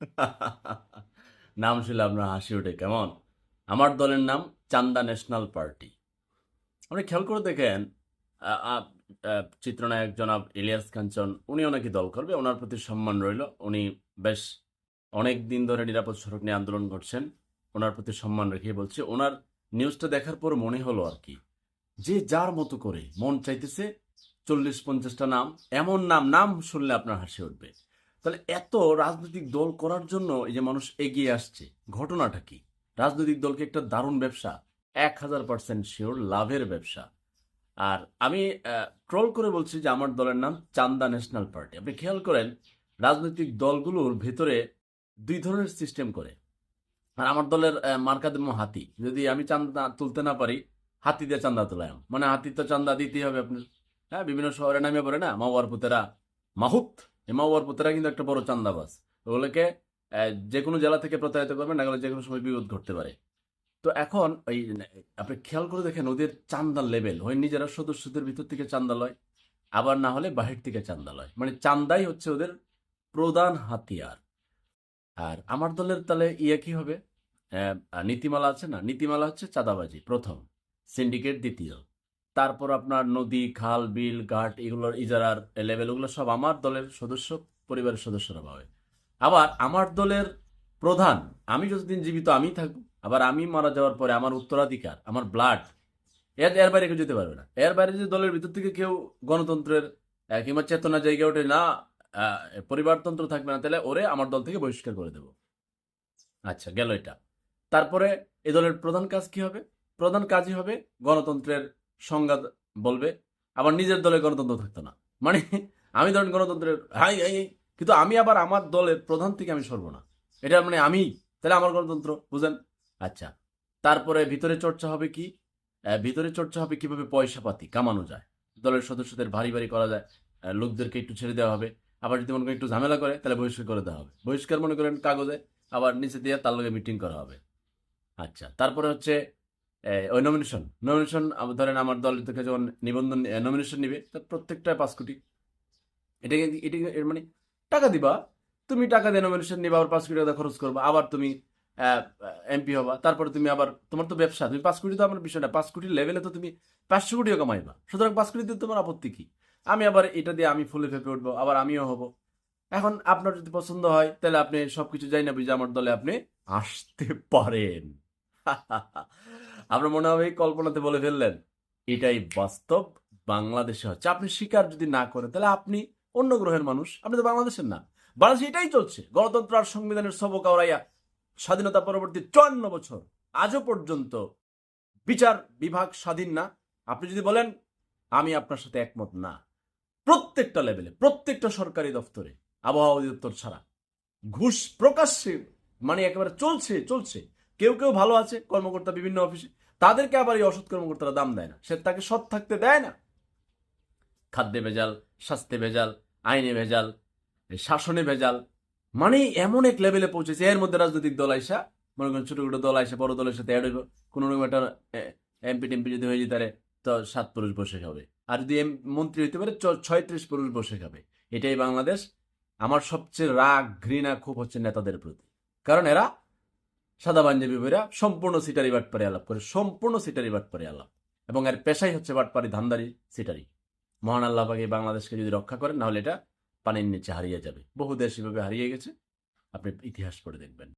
নাম শুনলে আপনার হাসি ওঠে, কেমন? আমার দলের নাম চান্দা ন্যাশনাল পার্টি। আপনি খেয়াল করে দেখেন চিত্রনায়ক জনাব ইলিয়াস কাঞ্চন উনি নাকি দল করবে, ওনার প্রতি সম্মান রইল। উনি বেশ অনেক দিন ধরে নিরাপদ সড়ক নিয়ে আন্দোলন করছেন, ওনার প্রতি সম্মান রেখে বলছি। ওনার নিউজটা দেখার পর মনে হলো আর কি, যে যার মতো করে মন চাইতেছে, চল্লিশ পঞ্চাশটা নাম, এমন নাম নাম শুনলে আপনার হাসি উঠবে। তাহলে এত রাজনৈতিক দল করার জন্য এই যে মানুষ এগিয়ে আসছে ঘটনাটা কি? রাজনৈতিক দলকে একটা দারুণ ব্যবসা এক হাজার পার্সেন্ট শিওর লাভের ব্যবসা। আর আমি ট্রোল করে বলছি যে আমার দলের নাম চান্দা ন্যাশনাল পার্টি আপনি খেয়াল করেন রাজনৈতিক দলগুলোর ভেতরে দুই ধরনের সিস্টেম করে। আর আমার দলের আহ, হাতি। যদি আমি চান্দা তুলতে না পারি হাতি দিয়ে চান্দা তোলাম মানে হাতি তো চান্দা দিতেই হবে আপনার। হ্যাঁ বিভিন্ন শহরে নামে পড়ে না মাওয়ার পুতেরা মাহুত। এই মাওয়ার পুতেরা কিন্তু একটা বড় চান্দাবাজ। ওগুলোকে যে কোনো জেলা থেকে প্রতারিত করবেন না যে কোনো সময় বিপদ ঘটতে পারে। তো এখন ওই, আপনি খেয়াল করে দেখেন, ওদের চান্দার লেভেল, হয় নিজেরা সদস্যদের ভিতর থেকে চান্দা লয়, আবার না হলে বাহির থেকে চান্দা লয়। মানে চান্দাই হচ্ছে ওদের প্রধান হাতিয়ার। আর আমার দলের তাহলে ইয়ে কি হবে? নীতিমালা আছে না? নীতিমালা হচ্ছে চাঁদাবাজি, প্রথম। সিন্ডিকেট দ্বিতীয়। তারপর আপনার নদী, খাল, বিল, ঘাট, এগুলোর ইজারার লেভেল ওগুলো সব আমার দলের সদস্য, পরিবারের সদস্যরা পাবে। আবার আমার দলের প্রধান, আমি যতদিন জীবিত আমি থাকব, আবার আমি মারা যাওয়ার পরে আমার উত্তরাধিকার, আমার ব্লাড এর এর বাইরে কেউ যেতে পারবে না। এর বাইরে যদি দলের ভিতর থেকে কেউ গণতন্ত্রের কিংবা চেতনা জায়গা ওঠে না পরিবারতন্ত্র থাকবে না, তাহলে ওরে আমার দল থেকে বহিষ্কার করে দেব। আচ্ছা গেল এটা। তারপরে এ দলের প্রধান কাজ কি হবে? প্রধান কাজই হবে গণতন্ত্রের সংজ্ঞা বলবে, আবার নিজের দলে গণতন্ত্র থাকতো না। মানে আমি ধরেন গণতন্ত্রের, হাই হাই কিন্তু আমি আবার আমার দলের প্রধান থেকে আমি সরব না। এটা মানে আমি, তাহলে আমার গণতন্ত্র, বুঝেন? আচ্ছা তারপরে ভিতরে চর্চা হবে কি? ভিতরে চর্চা হবে কীভাবে পয়সা পাতি কামানো যায়? দলের সদস্যদের ভারী ভারী করা যায় লোকদেরকে একটু ছেড়ে দেওয়া হবে। আবার যদি মনে করেন একটু ঝামেলা করে, তাহলে বহিষ্কার করে দেওয়া হবে। বহিষ্কার মনে করেন কাগজে, আবার নিচে দিয়ে তার লগে মিটিং করা হবে। আচ্ছা তারপরে হচ্ছে ওই নমিনেশন নমিনেশন ধরেন আমার দল থেকে যখন নিবন্ধন নমিনেশন নিবে তার প্রত্যেকটা পাঁচ কোটি। এটা এটা মানে টাকা দিবা, তুমি টাকা দিয়ে নমিনেশন নিবা, আবার পাঁচ কোটি টাকা খরচ করবা, আবার তুমি এমপি হবা, তারপরে তুমি আবার, তোমার তো ব্যবসা, তুমি পাঁচ কোটি তো আমার বিষয় না, পাঁচ কোটির লেভেলে তো তুমি পাঁচশো কোটিও কামাইবা। সুতরাং পাঁচ কোটি দিয়ে তোমার আপত্তি কি? আমি আবার এটা দিয়ে আমি ফুলে ফেপে উঠবো, আবার আমিও হব। এখন আপনার যদি পছন্দ হয়, তাহলে আপনি সবকিছু যাই না বুঝে আমার দলে আপনি আসতে পারেন। আপনার মনে হবে কল্পনাতে বলে ফেললেন, এটাই বাস্তব, বাংলাদেশে হচ্ছে। আপনি স্বীকার যদি না করেন, তাহলে আপনি অন্য গ্রহের মানুষ, আপনি তো বাংলাদেশের না। বাংলাদেশে এটাই চলছে। গণতন্ত্র আর সংবিধানের সবক আওড়াইয়া স্বাধীনতা পরবর্তী চুয়ান্ন বছর, আজও পর্যন্ত বিচার বিভাগ স্বাধীন না। আপনি যদি বলেন, আমি আপনার সাথে একমত না। প্রত্যেকটা লেভেলে, প্রত্যেকটা সরকারি দপ্তরে, আবহাওয়া অধিদপ্তর ছাড়া। ঘুষ প্রকাশ্যে মানে একেবারে চলছে চলছে। কেউ কেউ ভালো আছে, কর্মকর্তা বিভিন্ন অফিসে। তাদেরকে আবার এই অসৎ কর্মকর্তারা দাম দেয় না। সে তাকে সৎ থাকতে দেয় না। খাদ্যে ভেজাল, স্বাস্থ্যে ভেজাল, আইনে ভেজাল, শাসনে ভেজাল মানে এমন এক লেভেলে পৌঁছেছে। এর মধ্যে রাজনৈতিক দল আইসা, মনে করেন ছোট ছোট দল আইসা, বড় দলের সাথে অ্যাড হইব। কোনো রকম একটা এমপি টেম্পি যদি হয়ে যেতে পারে তো সাত পুরুষ বসে খাবে। আর যদি এম- মন্ত্রী হইতে পারে ছয়ত্রিশ পুরুষ বসে খাবে। এটাই বাংলাদেশ। আমার সবচেয়ে রাগ, ঘৃণা খুব হচ্ছে নেতাদের প্রতি। কারণ এরা সাদা পাঞ্জাবি বইরা সম্পূর্ণ সিটারি বাটপারি আলাপ করে, সম্পূর্ণ সিটারি বাটপারি আলাপ। এবং এর পেশাই হচ্ছে বাটপারি ধান্দারি, সিটারি। মহান আল্লাহ পাক বাংলাদেশকে যদি রক্ষা করেন, নাহলে এটা পানির নিচে হারিয়ে যাবে। বহু দেশ এভাবে হারিয়ে গেছে। আপনি ইতিহাস পড়ে দেখবেন।